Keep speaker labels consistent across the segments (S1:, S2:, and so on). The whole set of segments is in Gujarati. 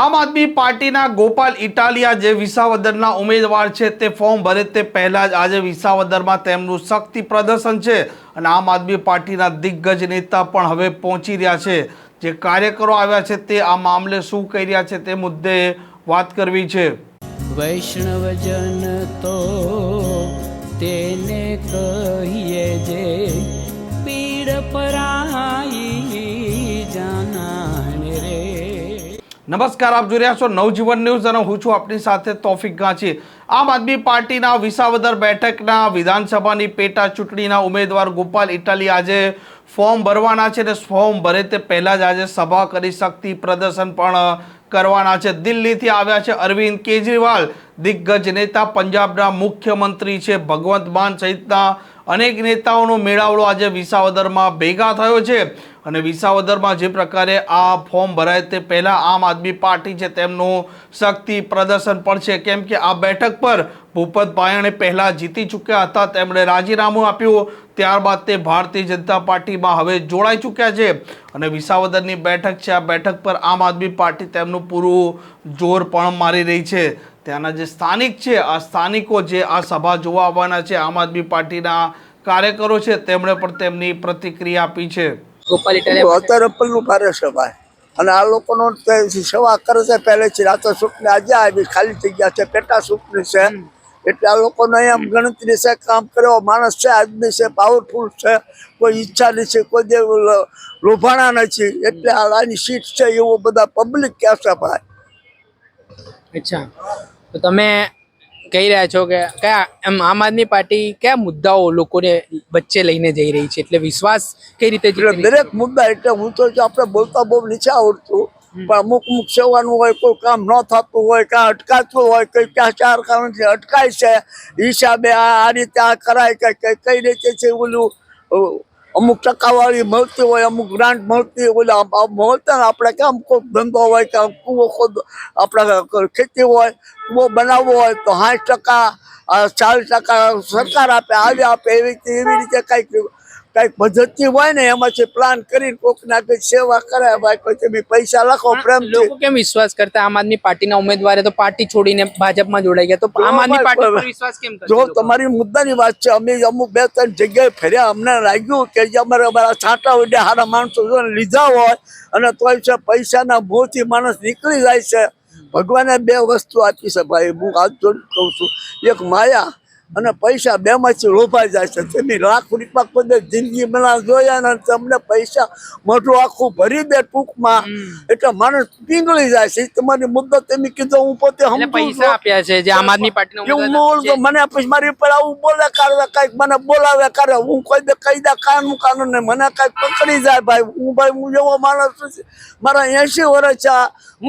S1: આમ આદમી પાર્ટીના ગોપાલ ઇટાલિયા જે વિસાવદરના ઉમેદવાર છે, તે ફોર્મ ભરે તે પહેલાં જ આજે વિસાવદરમાં તેમનું શક્તિ પ્રદર્શન છે અને આમ આદમી પાર્ટીના દિગ્ગજ નેતા પણ હવે પહોંચી રહ્યા છે. જે કાર્યકરો આવ્યા છે, તે આ મામલે શું કહી રહ્યા છે, તે મુદ્દે વાત કરવી છે.
S2: વૈષ્ણવજન તો તેને કહીએ જે પીડ પરાઈ
S1: નમસ્કાર, આપ જોઈ રહ્યા છો નવજીવન ન્યૂઝ અને હું છું આપની સાથે તોફિક ગાંચી. આમ આદમી પાર્ટીના વિસાવદર બેઠકના વિધાનસભાની પેટા ચૂંટણીના ઉમેદવાર ગોપાલ ઇટાલી આજે ફોર્મ ભરવાના છે અને ફોર્મ ભરે તે પહેલાં જ આજે સભા કરી શક્તિ, પ્રદર્શન પણ કરવાના છે. દિલ્હીથી આવ્યા છે અરવિંદ કેજરીવાલ, દિગ્ગજ નેતા, પંજાબના મુખ્યમંત્રી છે ભગવંત માન સહિતના અનેક નેતાઓનો મેળાવડો આજે વિસાવદરમાં ભેગા થયો છે. અને વિસાવદરમાં જે પ્રકારે આ ફોર્મ ભરાય તે પહેલાં આમ આદમી પાર્ટી છે તેમનું શક્તિ પ્રદર્શન પણ છે. કેમ કે આ બેઠક પર ભૂપત ભાયણે પહેલાં જીતી ચૂક્યા હતા, તેમણે રાજીનામું આપ્યું, ત્યારબાદ તે ભારતીય જનતા પાર્ટીમાં હવે જોડાઈ ચૂક્યા છે. અને વિસાવદરની બેઠક છે, આ બેઠક પર આમ આદમી પાર્ટી તેમનું પૂરું જોર પણ મારી રહી છે. ત્યાંના જે સ્થાનિક છે, આ સ્થાનિકો જે આ સભા જોવા આવવાના છે, આમ આદમી પાર્ટીના કાર્યકરો છે, તેમણે પણ તેમની પ્રતિક્રિયા આપી છે.
S2: ગોપાલ
S3: તો અત્યારે પલ્લું ભારે છે ભાઈ. અને આ લોકોનો સેવા કરે છે પહેલેથી. આ તો ચૂંટણી આજે આવી ખાલી થઈ ગયા છે. પેટા ચૂંટણી છે. એટલે આ લોકોનો એમ ગણતરી છે કામ કર્યો. માણસ છે આદમી છે પાવરફુલ છે. કોઈ ઈચ્છા નથી કોઈ દે લોભાણા નથી એટલે આ આની સીટ છે એવું બધા પબ્લિક કહેશે ભાઈ.
S4: અચ્છા. તો તમે કહી રહ્યા છો કે કયા એમ આમ આદમી પાર્ટી કયા મુદ્દાઓ લોકોને વચ્ચે લઈને જઈ રહી છે એટલે વિશ્વાસ કઈ રીતે છે?
S3: દરેક મુદ્દા એટલે હું તો આપણે બોલતા બહુ નીચે આવડતું પણ અમુક અમુક સેવાનું હોય કોઈ કામ ન થતું હોય કાં અટકાતું હોય કઈ ક્યાં ચાર કારણથી અટકાય છે હિસાબે આ રીતે આ કરાય કે કઈ કઈ રીતે છે ઓલું અમુક ટકાવાળી મળતી હોય અમુક ગ્રાન્ટ મળતી હોય મળતા આપણે કેમ કોઈ ધંધો હોય કે કૂવો ખોદ આપણે ખેતી હોય બનાવવો હોય તો સાઠ ટકા ચાલીસ ટકા સરકાર આપે આજે આપે એવી રીતે એવી રીતે કંઈક કંઈક પદ્ધતિ હોય ને એમાંથી પ્લાન કરીને કોક ના કઈ સેવા કરે ભાઈ કોઈ તમે પૈસા લખો પ્રેમ
S4: લોકો કેમ વિશ્વાસ કરતા? આમ આદમી પાર્ટીના ઉમેદવારે તો પાર્ટી છોડીને ભાજપમાં જોડાઈ ગયા. તો આમ આદમી પાર્ટી વિશ્વાસ કેમ
S3: જો તમારી મુદ્દાની વાત છે અમે અમુક બે ત્રણ જગ્યાએ ફર્યા અમને લાગ્યું કે જે અમારે અમારા છાંટા હોય સારા માણસો લીધા હોય અને તોય છે પૈસાના ભૂથી માણસ નીકળી જાય છે. ભગવાને બે વસ્તુ આપી છે ભાઈ હું આજ જોડી કહું છું. એક માયા અને પૈસા બે માંથી લોભાઈ જાય છે. તેની લાખ રૂપિયા પદે જિંદગી બના જોયા ને તમને પૈસા મોઢું આખું ભરી દે ટૂંકમાં. એટલે માણસ પીંગળી જાય છે. તમારી મુદ્દો એમ કીધો હું પોતે
S4: પૈસા આપ્યા છે જે આમ આદમી પાર્ટી
S3: મને પછી મારી ઉપર આવું બોલે કરે કંઈક મને બોલાવે કરે હું કોઈ દે કઈ દે કાનું કાનું ને મને કંઈક પકડી જાય ભાઈ. હું ભાઈ હું એવો માણસ છું મારા એસી વર્ષ છે.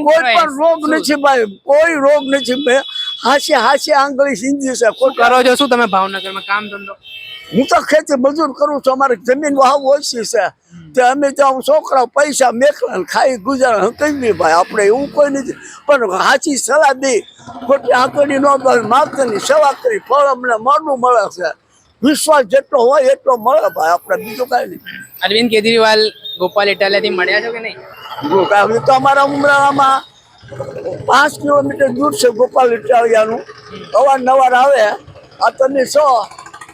S3: કોઈ પણ રોગ નથી ભાઈ. કોઈ રોગ નથી મેં હાસી હાસે આંગળી સિંધી છે ખોટા.
S4: કરો છો? શું તમે ભાવનગરમાં કામ ધંધો?
S3: હું તો ખેતી મજૂર કરું છું. અમારે જમીન વાવ ઓછી છે. તે અમે ત્યાં છોકરા પૈસા મેકલા ને ખાઈ ગુજરાત કરી ભાઈ આપણે એવું કોઈ નથી. પણ હાચી સલાહ દઈ. ખોટી આંકડી ન માગતની સેવા કરી ફળ અમને મળવું મળે છે. વિશ્વાસ જેટલો હોય એટલો મળે ભાઈ આપણે બીજું કાંઈ નહીં.
S4: અરવિંદ કેજરીવાલ ગોપાલ ઇટાલિયાથી મળ્યા છો કે નહીં?
S3: તો અમારા ઉમરામાં પાંચ કિલોમીટર દૂર છે ગોપાલ ઇટાલિયાનું. અવારનવાર આવે. આ તમે છો.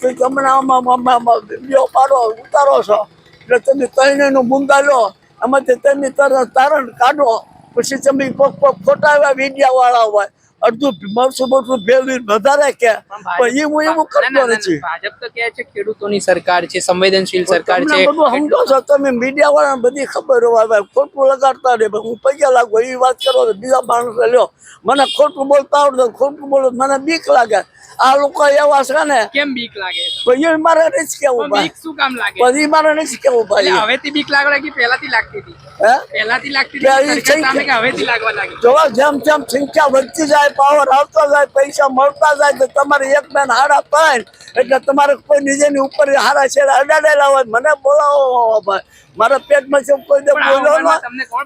S3: તો તમને આમાં વીડિયો પાડો, ઉતારો છો. એટલે તમે ત્રણેયનું મુંગા લો એમાંથી તમે તરત તારણ કાઢો. પછી તમે પગ પગ ખોટા એવા વિડીયા વાળા હોય. અડધું માણસો માણસો ભેળવી વધારે કે. પણ એ હું એવું કરતો નથી.
S4: ભાજપ તો કહે છે ખેડૂતોની સરકાર છે સંવેદનશીલ સરકાર છે.
S3: સમજો છો તમે મીડિયા વાળા બધી ખબર હોય ખોટું લગાડતા રે હું પૈસા લાગુ એવી વાત કરો બીજા માણસો લ્યો મને ખોટું બોલતા આવડે ખોટું બોલો મને બીક લાગે. આ લોકો એવા છે ને
S4: કેમ બીક લાગે?
S3: એ મારે નથી કેવું ભાઈ
S4: બીક શું કામ લાગે?
S3: પછી મારે નથી કેવું ભાઈ.
S4: હવેથી બીક લાગે લાગી પહેલાથી લાગતી હતી.
S3: હે?
S4: પહેલાથી લાગતી હતી કે હવેથી લાગવા લાગી?
S3: જોવા જેમ જેમ સંખ્યા વધતી જાય પાવર આવતો જાય પૈસા મળતા જાય તો તમારે એક બેન હારા પાય. એટલે તમારે કોઈ નીચેની ઉપર હારા છેડા અડાડેલા હોય મને બોલાવો ભાઈ. મારા પેટમાં છે કોઈ દે બોલો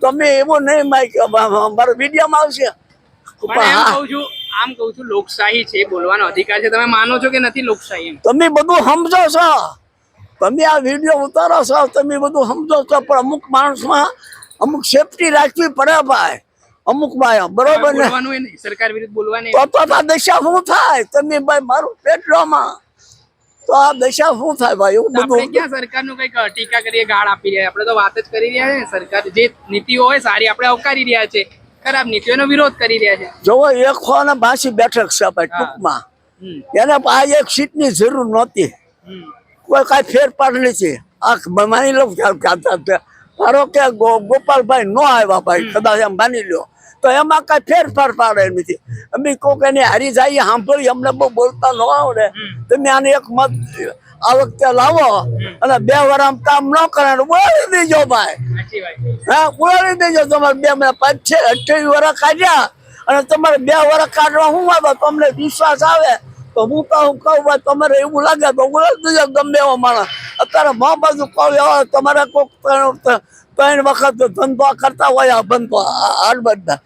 S3: તમે એવું નહીં માઇક મારો વિડીયોમાં આવશે.
S4: આમ કહું છું લોકશાહી છે બોલવાનો અધિકાર છે. તમે માનો છો કે નથી લોકશાહી
S3: તમે બધું સમજો છો. તમે આ વીડિયો ઉતારો છો તમે બધું સમજો છો. પણ અમુક માણસમાં અમુક સેફટી રાખવી પડે ભાઈ. અમુકમાં બરોબર ને?
S4: સરકાર વિરુદ્ધ બોલવાની
S3: તો આ દશા શું થાય? તમે ભાઈ મારું પેટમાં તો આ દશા શું થાય ભાઈ? એવું
S4: આપણે
S3: બધું
S4: ક્યાં સરકારનું કંઈક ટીકા કરીએ ગાળ આપી રહ્યા? આપણે તો વાત જ કરી રહ્યા છે સરકાર જે નીતિઓ હોય સારી આપણે આવકારી રહ્યા છે. ખરાબ નીતિઓનો વિરોધ કરી રહ્યા છે.
S3: જોવો એક ખો ને બાસી બેઠક છે ભાઈ ટૂંકમાં. એને આ એક સીટની જરૂર નહોતી. કોઈ કાંઈ ફેરફાર નથી. આ માની લો ધારો કે ગોપાલભાઈ નો આવ્યા ભાઈ કદાચ એમ માની લો તો એમાં કઈ ફેરફાર પાડે નથી. અમે કોક એને હારી જાય સાંભળી અમને બહુ બોલતા ન આવડે. તમે આને એક મત આ વખતે લાવો અને બે વાર આમ કામ ન કરે ને દેજો ભાઈ. હા બોલાવી દેજો. તમારે બે મહિના પાંચ છે અઠ્યાવીસ વર્ષ કાઢ્યા અને તમારે બે વર્ષ કાઢવા હું આવે? તમને વિશ્વાસ આવે? તો હું કહું કહું ભાઈ તમારે એવું લાગે તો બોલાવી દેજો ગમે એવો માણસ. અત્યારે મા બાજુ તમારે કોઈક ત્રણ વખત ધંધો કરતા હોય આ બંધો આડબંધના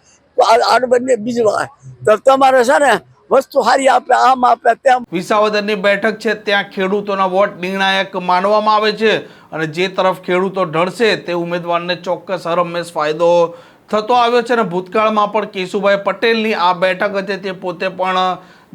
S3: આડબંધ બીજો તો તમારે છે ને વસ્તુ સારી આપે, આમ આપે, તેમ
S1: વિસાવદરની બેઠક છે, ત્યાં ખેડૂતોના વોટ નિર્ણાયક માનવામાં આવે છે અને જે તરફ ખેડૂતો ઢળશે તે ઉમેદવારને ચોક્કસ હરમેશ ફાયદો થતો આવ્યો છે અને ભૂતકાળમાં પણ કેશુભાઈ પટેલની આ બેઠક હતી, તે પોતે પણ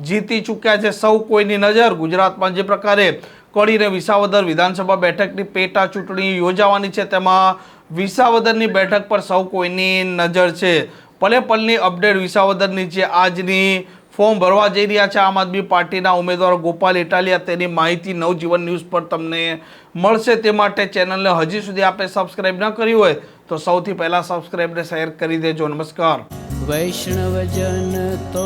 S1: જીતી ચૂક્યા છે સૌ કોઈની નજર. ગુજરાતમાં જે પ્રકારે કડીને વિસાવદર વિધાનસભા બેઠકની પેટા ચૂંટણી યોજાવાની છે, તેમાં વિસાવદરની બેઠક પર સૌ કોઈની નજર છે. પલે પલની અપડેટ વિસાવદરની જે આજની ફોર્મ ભરવા જઈ રહ્યા છે, આમ આદમી પાર્ટીના ઉમેદવાર ગોપાલ ઇટાલિયા, તેની માહિતી નવજીવન ન્યૂઝ પર તમને મળશે. તે માટે ચેનલને હજી સુધી આપણે સબસ્ક્રાઇબ ન કરી હોય, તો સૌથી પહેલાં સબસ્ક્રાઇબને શેર કરી દેજો. નમસ્કાર.
S2: વૈષ્ણવજન તો